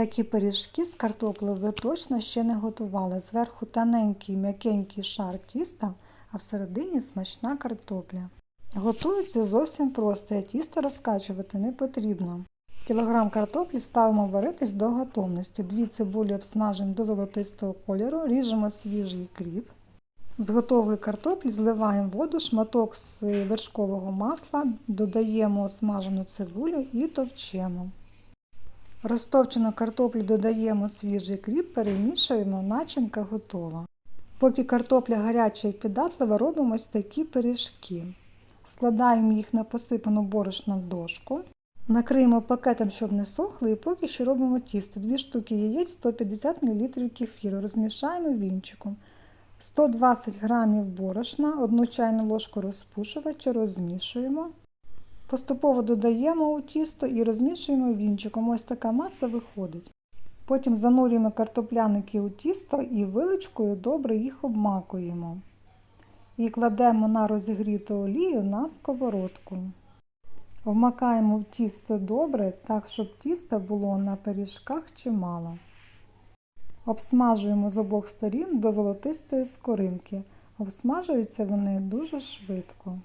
Такі пиріжки з картоплею ви точно ще не готували. Зверху тоненький м'якенький шар тіста, а всередині смачна картопля. Готується зовсім просто, і тісто розкачувати не потрібно. Кілограм картоплі ставимо варитись до готовності. Дві цибулі обсмажимо до золотистого кольору, ріжемо свіжий кріп. З готової картоплі зливаємо воду, шматок з вершкового масла, додаємо смажену цибулю і товчемо. Розтовчену картоплю додаємо свіжий кріп, перемішуємо, начинка готова. Поки картопля гаряча і піддатлива, робимо ось такі пиріжки. Складаємо їх на посипану борошном дошку. Накриємо пакетом, щоб не сохли, і поки що робимо тісто. Дві штуки яєць, 150 мл кефіру. Розмішаємо вінчиком. 120 г борошна, 1 чайну ложку розпушувача, розмішуємо. Поступово додаємо у тісто і розмішуємо вінчиком. Ось така маса виходить. Потім занурюємо картопляники у тісто і виличкою добре їх обмакуємо. І кладемо на розігріту олію на сковородку. Вмакаємо в тісто добре, так, щоб тісто було на пиріжках чимало. Обсмажуємо з обох сторін до золотистої скоринки. Обсмажуються вони дуже швидко.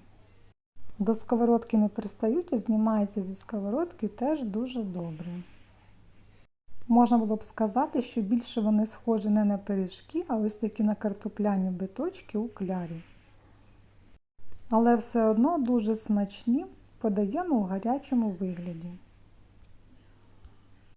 До сковородки не пристають і знімаються зі сковородки теж дуже добре. Можна було б сказати, що більше вони схожі не на пиріжки, а ось такі на картопляні биточки у клярі. Але все одно дуже смачні, подаємо у гарячому вигляді.